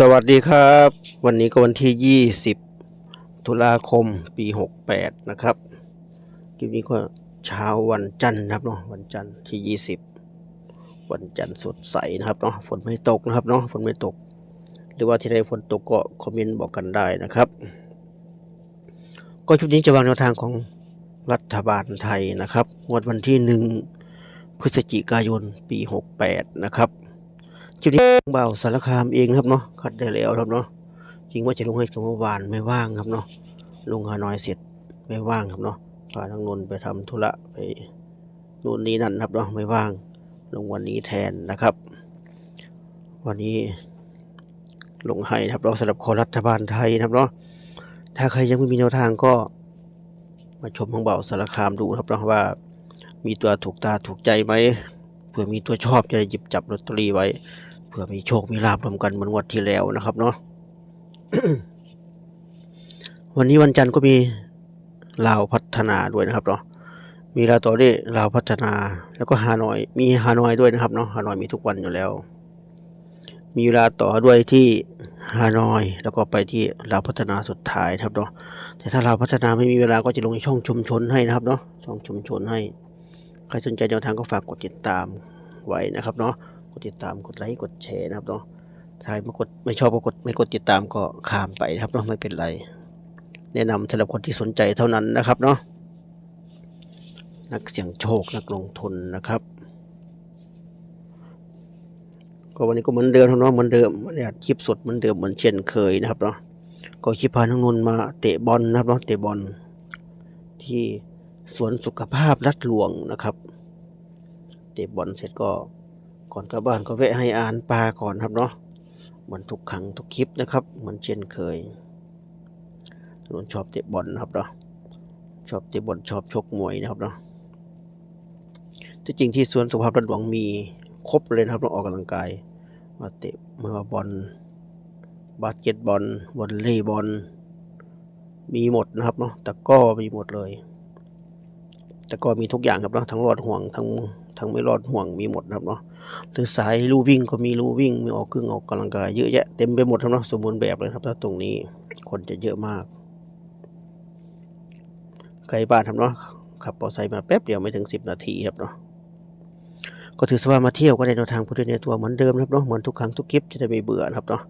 สวัสดีครับ วันนี้ก็วันที่ 20 ตุลาคมปี 68 นะครับคลิปนี้ก็เช้าวันจันทร์นะครับเนาะวันจันทร์ที่ 20 วันจันทร์สดใสนะครับเนาะฝนไม่ตกนะครับเนาะฝนไม่ตก หรือว่าที่ใดฝนตกก็คอมเมนต์บอกกันได้นะครับ ก็ชุดนี้จะวางแนวทางของรัฐบาลไทยนะครับงวดวันที่ 1 พฤศจิกายนปี 68 นะครับ คลิปนี้เบาสารคามเองครับเนาะคัดได้แล้วครับเนาะจริงว่าจะลงให้กับเมื่อวานไม่ว่างครับเนาะลงฮานอยเสร็จไม่ว่างครับเนาะพาทางนนไปทำธุระไปนู่นนี่นั่นครับเนาะไม่ว่าง ลงวันนี้แทนนะครับ วันนี้ลงให้ครับเราสำหรับคอรัฐบาลไทยนะครับเนาะถ้าใครยังไม่มีแนวทางก็ มาชมของเบาสารคามดูครับเนาะว่า มีตัวถูกตาถูกใจไหมเผื่อมีตัวชอบจะได้หยิบจับลอตเตอรี่ไว้ เผื่อมีโชค มีลาบรวมกันเหมือนวันที่แล้วนะครับเนาะวันนี้วันจันทร์ก็มีลาวพัฒนาด้วยนะครับเนาะมีลาวต่อด้วยลาวพัฒนาแล้วก็ฮานอยมีฮานอยด้วยนะครับเนาะฮานอยมีทุกวันอยู่แล้ว มีเวลาต่อด้วยที่ฮานอย แล้วก็ไปที่ลาวพัฒนาสุดท้ายนะครับเนาะแต่ถ้าลาวพัฒนาไม่มีเวลาก็จะลงในช่องชุมชนให้นะครับเนาะช่องชุมชนให้ใครสนใจแนวทางก็ฝากกดติดตามไว้นะครับเนาะ ดติดตามกดไลค์กดแชร์นะครับเนาะถ้าไม่กดไม่ชอบก็กดไม่กดติดตามก็ข้ามไปนะครับเนาะไม่เป็นไร แนะนำสำหรับคนที่สนใจเท่านั้นนะครับเนาะนักเสี่ยงโชคนักลงทุนนะครับ ก็วันนี้ก็เหมือนเดิมเนาะเหมือนเดิมเนี่ยคลิปสดเหมือนเดิมเหมือนเช่นเคยนะครับเนาะก็คลิปพาทั้งนนมาเตะบอลนะครับเนาะเตะบอลที่สวนสุขภาพรัดหลวงนะครับ เตะบอลเสร็จก็ ก่อนกลับบ้านก็แวะให้อาหารปลาก่อนครับเนาะเหมือนทุกครั้งทุกคลิปนะครับ เหมือนเช่นเคยนนชอบเตะบอลนะครับเนาะชอบเตะบอลชอบชกมวยนะครับเนาะที่จริงที่สวนสุภาพรหลวงมีครบเลยนะครับเราออกกำลังกายมาเตะมาบอลบาสเกตบอลวอลเลย์บอลมีหมดนะครับเนาะแต่ก็มีหมดเลยแต่ก็มีทุกอย่างครับเนาะทั้งรอดห่วงทั้ง ทั้งไม่รอดห่วงมีหมดนะครับเนาะหรือสายลู่วิ่งก็มีลู่วิ่งมีออกกึ่งออกกำลังกายเยอะแยะเต็มไปหมดครับเนาะสมบูรณ์แบบเลยครับถ้าตรงนี้คนจะเยอะมากไกลบ้านครับเนาะขับมอเตอร์ไซค์มาแป๊บเดียวไม่ถึงสิบนาทีครับเนาะก็ถือสว่ามาเที่ยวก็ได้แนวทางพุทธในตัวเหมือนเดิมครับเนาะเหมือนทุกครั้งทุกคลิปจะได้ไม่เบื่อครับเนาะ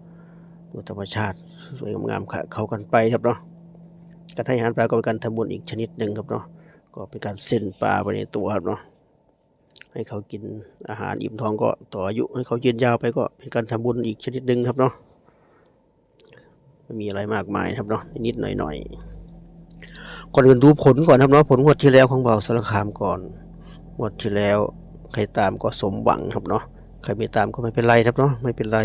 ดูธรรมชาติสวยงามค่ะเขากันไปครับเนาะการให้อาหารปลาก็เป็นการทำบุญอีกชนิดหนึ่งครับเนาะก็เป็นการเส้นปลาไปในตัวครับเนาะ ให้เขากินอาหารอิ่มท้องก็ต่ออายุให้เขายืนยาวไปก็เป็นการทำบุญอีกชนิดหนึ่งครับเนาะไม่มีอะไรมากมายครับเนาะนิดหน่อยๆก่อนอื่นดูผลก่อนครับเนาะผลงวดที่แล้วของเบาสารคามก่อนงวดที่แล้วใครตามก็สมหวังครับเนาะใครไม่ตามก็ไม่เป็นไรครับเนาะไม่เป็นไร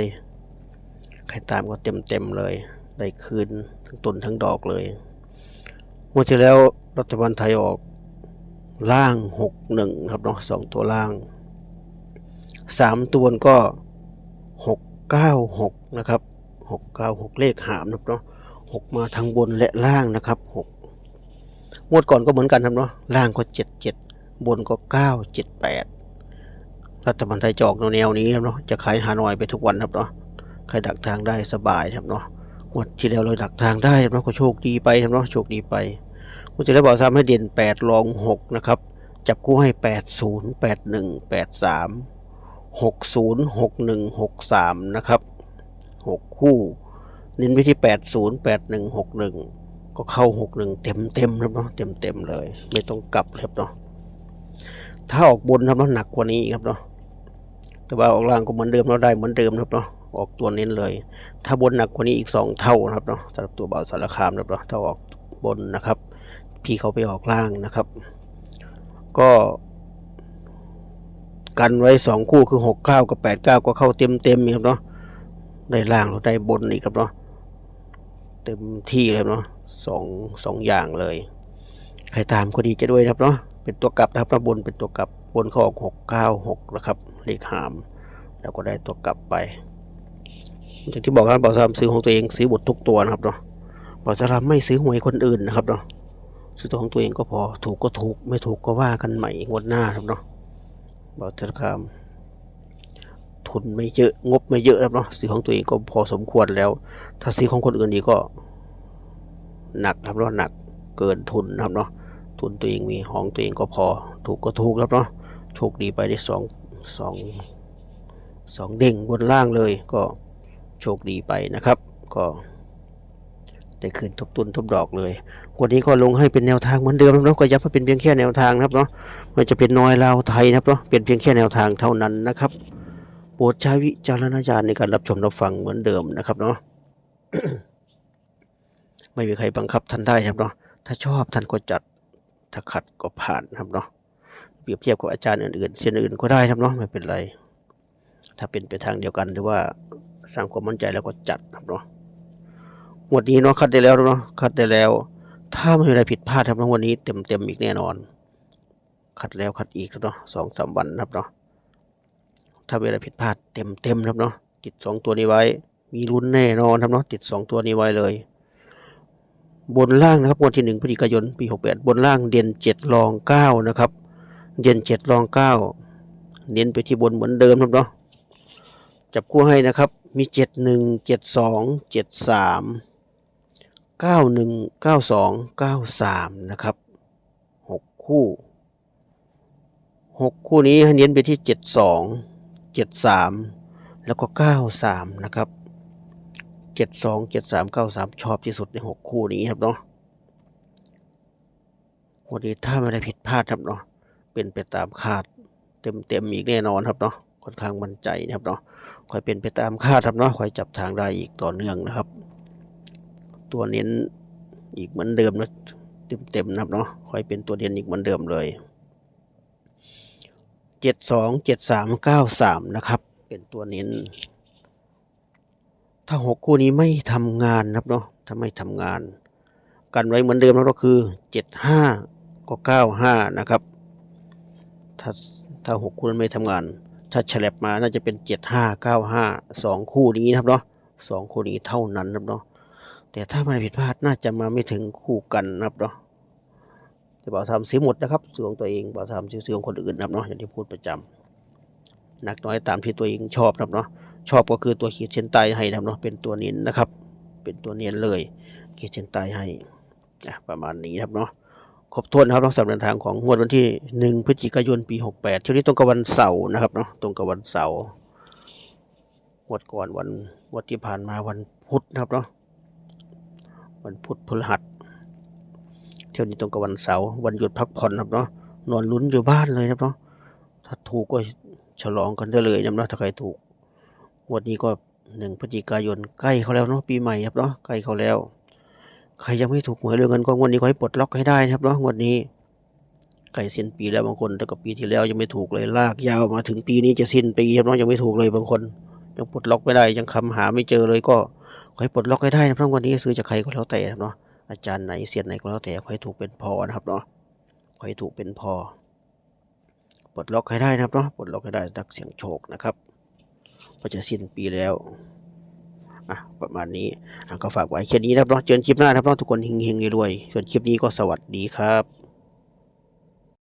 ใครตามก็เต็มเต็มๆเลย ได้คืนทั้งต้นทั้งดอกเลยงวดที่แล้วรัฐบาลไทยออก ล่างหกหนึ่งครับเนาะสองตัวล่างสามตัวก็หกเก้าหกนะครับหกเก้าหกเลขหามนะครับเนาะหกมาทางบนและล่างนะครับหกงวดก่อนก็เหมือนกันครับเนาะล่างก็เจ็ดเจ็ดบนก็เก้าเจ็ดแปดรัฐบาลไทยจอกแนวนี้ครับเนาะจะขายฮานอยไปทุกวันครับเนาะใครดักทางได้สบายครับเนาะงวดที่แล้วเราดักทางได้ครับเนาะก็โชคดีไปครับเนาะโชคดีไป คุณจะได้บอกซ้ำให้เด่นแปดรองหกนะครับ จับคู่ให้แปดศูนย์แปดหนึ่งแปดสามหกศูนย์หกหนึ่งหกสามนะครับหกคู่ เน้นไปที่แปดศูนย์แปดหนึ่งหกหนึ่งก็เข้าหกหนึ่งเต็มเต็มครับเนาะเต็มเต็มเลย ไม่ต้องกลับเลยครับเนาะถ้าออกบนครับเนาะหนักกว่านี้ครับเนาะแต่ว่าออกล่างก็เหมือนเดิมเราได้เหมือนเดิมครับเนาะออกตัวเน้นเลย ถ้าบนหนักกว่านี้อีกสองเท่านะครับเนาะสำหรับตัวเบาสารคามนะครับเนาะถ้าออกบนนะครับ พี่เขาไปออกล่างนะครับ ก็กันไว้สองคู่คือหกเก้ากับแปดเก้าก็เข้าเต็มเต็มครับเนาะได้ล่างหรือได้บนอีกครับเนาะเต็มที่เลยเนาะสองสองอย่างเลย ใครตามก็ดีจะด้วยนะครับเนาะเป็นตัวกลับนะครับบนเป็นตัวกลับบนเขาออกหกเก้าหกนะครับเลขหาม แล้วก็ได้ตัวกลับไปอย่างที่บอกกันบอกสามซื้อของตัวเองซื้อหมดทุกตัวนะครับเนาะบอกสามไม่ซื้อหวยคนอื่นนะครับเนาะ ซื้อตัวของตัวเองก็พอ ถูกก็ถูก ไม่ถูกก็ว่ากันใหม่งวดหน้าครับเนาะบอกธนาคารทุนไม่เยอะ งบไม่เยอะครับเนาะซื้อของตัวเองก็พอสมควรแล้ว ถ้าซื้อของคนอื่นนี่ก็ หนักครับเนาะหนักเกินทุนนะครับเนาะทุนตัวเองมีของตัวเองก็พอ ถูกก็ถูกครับเนาะโชคดีไปได้สองสองสองเด้งบนล่างเลยก็โชคดีไปนะครับ ก็ ได้คืนทบตุนทบดอกเลยวันนี้ก็ลงให้เป็นแนวทางเหมือนเดิมนะครับก็ย้ำว่าเป็นเพียงแค่แนวทางนะครับเนาะมันจะเป็นน้อยลาวไทยนะครับเนาะเป็นเพียงแค่แนวทางเท่านั้นนะครับโปรดใช้วิจารณญาณในการรับชมรับฟังเหมือนเดิมนะครับเนาะไม่มีใครบังคับท่านได้ครับเนาะถ้าชอบท่านก็จัดถ้าขัดก็ผ่านนะครับเนาะเปรียบเทียบกับอาจารย์อื่นๆเส้นอื่นก็ได้ครับเนาะไม่เป็นไร ถ้าเป็นไปทางเดียวกันหรือว่าสร้างความมั่นใจแล้วก็จัดครับเนาะ งวดนี้เนาะคัดได้แล้วเนาะคัดได้แล้ว ถ้าไม่มีอะไรผิดพลาดครับเนาะวันนี้เต็มเต็มอีกแน่นอน คัดแล้วคัดอีกเนาะสองสามวันนะครับเนาะถ้ามีอะไรผิดพลาดเต็มเต็มครับเนาะติดสองตัวนี้ไว้ มีลุ้นแน่นอนครับเนาะติดสองตัวนี้ไว้เลย บนล่างนะครับงวดที่หนึ่งพฤศจิกายนปีหกแปดบนล่างเด่นเจ็ดรองเก้านะครับเด่นเจ็ดรองเก้าเน้นไปที่บนเหมือนเดิมครับเนาะจับคู่ให้นะครับมีเจ็ด หนึ่งเจ็ดสองเจ็ดสามเก้าหนึ่งเก้าสองเก้าสามนะครับหกคู่หกคู่นี้ให้เน้นไปที่เจ็ดสองเจ็ดสามแล้วก็เก้าสามนะครับเจ็ดสองเจ็ดสามเก้าสามชอบที่สุดในหกคู่นี้ครับเนาะวันนี้ถ้าไม่ได้ผิดพลาดครับเนาะเป็นไปตามคาดเต็มเต็มๆอีกแน่นอนครับเนาะค่อนข้างมั่นใจนะครับเนาะคอยเป็นไปตามคาดครับเนาะคอยจับทางได้อีกต่อเนื่องนะครับ ตัวเน้นอีกเหมือนเดิมนะเต็มๆนะครับเนาะคอยเป็นตัวเน้นอีกเหมือนเดิมเลยเจ็ดสองเจ็ดสามเก้าสามนะครับ เป็นตัวเน้น ถ้าหกคู่นี้ไม่ทำงานนะครับเนาะถ้าไม่ทำงาน กันไว้เหมือนเดิมแล้วก็คือเจ็ดห้าก็เก้าห้านะครับ ถ้าถ้าหกคู่นั้นไม่ทำงาน ถ้าฉลับมาน่าจะเป็นเจ็ดห้าเก้าห้าสองคู่นี้นะครับเนาะสองคู่นี้เท่านั้นนะครับเนาะ แต่ถ้าม่ได้ผิดพลาดน่าจะมาไม่ถึงคู่กันนะครับเนาะแต่บ่าวสามซื้อหมดนะครับซื้อของตัวเองบ่าวสามซื้อซื้อของคนอื่นนะครับเนาะอย่างที่พูดประจำหนักน้อยตามที่ตัวเองชอบนะครับเนาะชอบก็คือตัวขีดเส้นใต้ให้นะครับเนาะเป็นตัวเน้นนะครับ เป็นตัวเน้นเลย ขีดเส้นใต้ให้ประมาณนี้นะครับเนาะครบถ้วนนะครับสำหรับเดินทางของงวดวันที่หนึ่งพฤศจิกายนปีหกแปดช่วงนี้ตรงกับวันเสาร์นะครับเนาะตรงกับวันเสาร์งวดก่อนวันงวดที่ผ่านมาวันพุธนะครับเนาะ วันพุธพฤหัสเที่ยวนี้ตรงกับวันเสาร์วันหยุดพักผ่อนนะครับเนาะนอนลุ้นอยู่บ้านเลยนะครับเนาะถ้าถูกก็ฉลองกันได้เลยนะครับเนาะถ้าใครถูกวดนี้ก็หนึ่งพฤศจิกายนใกล้เขาแล้วเนาะปีใหม่ครับเนาะใกล้เขาแล้ว ใครยังไม่ถูกหวยเรื่องเงินก็งวดนี้ขอให้ปลดล็อกให้ได้นะครับเนาะงวดนี้ใกล้สิ้นปีแล้วบางคนแต่กับปีที่แล้วยังไม่ถูกเลยลากยาวมาถึงปีนี้จะสิ้นปีครับเนาะยังไม่ถูกเลยบางคน ยังปลดล็อกไม่ได้ยังคำหาไม่เจอเลยก็ ขอให้ปลดล็อกให้ได้นะเพราะวันนี้ซื้อจากใครก็แล้วแต่ครับเนาะอาจารย์ไหนเสียนไหนก็แล้วแต่ขอให้ถูกเป็นพอนะครับเนาะขอให้ถูกเป็นพอปลดล็อกให้ได้นะครับเนาะปลดล็อกให้ได้นักเสียงโชคนะครับก็จะสิ้นปีแล้วอะประมาณนี้ก็ฝากไว้แค่นี้นะครับเนาะเจอกันคลิปหน้านะครับเนาะทุกคนเฮงๆรวยๆส่วนคลิปนี้ก็สวัสดีครับ